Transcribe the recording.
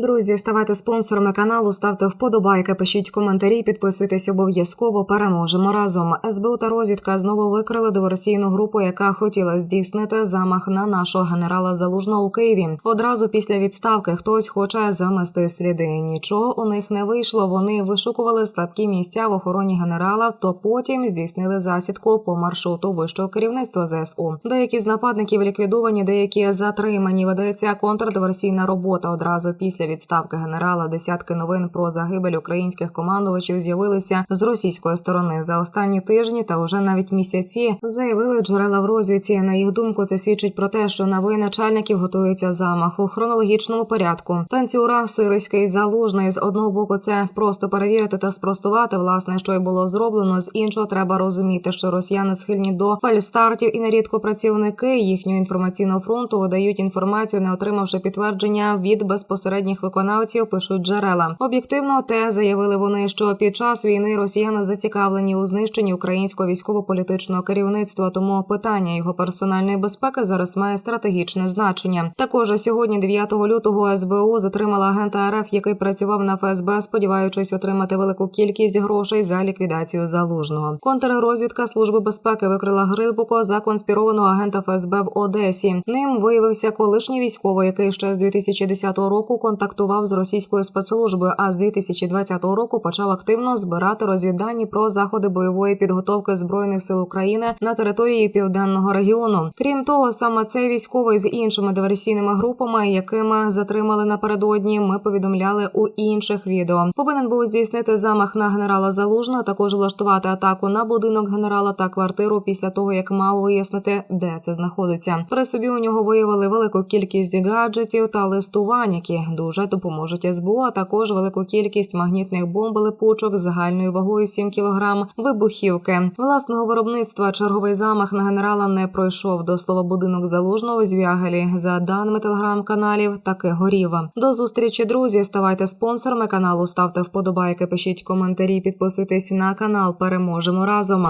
Друзі, ставайте спонсорами каналу, ставте вподобайки, пишіть коментарі, підписуйтесь обов'язково. Переможемо разом. СБУ та розвідка знову викрили диверсійну групу, яка хотіла здійснити замах на нашого генерала Залужного у Києві. Одразу після відставки хтось хоче замести сліди. Нічого у них не вийшло. Вони вишукували слабкі місця в охороні генерала, то потім здійснили засідку по маршруту вищого керівництва ЗСУ. Деякі з нападників ліквідовані, деякі затримані. Ведеться контрдиверсійна робота. Одразу після відставки генерала десятки новин про загибель українських командувачів з'явилися з російської сторони за останні тижні та вже навіть місяці. Заявили джерела в розвідці. На їх думку, це свідчить про те, що на воєначальників готується замах у хронологічному порядку. Танцюра Сириський залужний з одного боку, це просто перевірити та спростувати, власне, що й було зроблено. З іншого треба розуміти, що росіяни схильні до фальстартів і нерідко працівники їхнього інформаційного фронту видають інформацію, не отримавши підтвердження від безпосередніх виконавців. Пишуть джерела. Об'єктивно, те заявили вони, що під час війни росіяни зацікавлені у знищенні українського військово-політичного керівництва. Тому питання його персональної безпеки зараз має стратегічне значення. Також сьогодні, 9 лютого, СБУ затримала агента РФ, який працював на ФСБ, сподіваючись отримати велику кількість грошей за ліквідацію залужного. Контррозвідка служби безпеки викрила Грилбуко за конспірованого агента ФСБ в Одесі. Ним виявився колишній військовий, який ще з 2010 року контактував з російською спецслужбою, а з 2020 року почав активно збирати розвіддані про заходи бойової підготовки збройних сил України на території південного регіону. Крім того, саме цей військовий з іншими диверсійними групами, якими затримали напередодні, ми повідомляли у інших відео. Повинен був здійснити замах на генерала Залужного, також влаштувати атаку на будинок генерала та квартиру після того, як мав вияснити, де це знаходиться. При собі у нього виявили велику кількість гаджетів та листувань, які дуже допоможуть СБУ, а також велику кількість магнітних бомб липучок з загальною вагою 7 кг вибухівки. Власного виробництва черговий замах на генерала не пройшов. До слова будинок залужного з Вягелі. За даними телеграм-каналів, таки горів. До зустрічі, друзі. Ставайте спонсорами каналу, ставте вподобайки, пишіть коментарі, підписуйтесь на канал. Переможемо разом.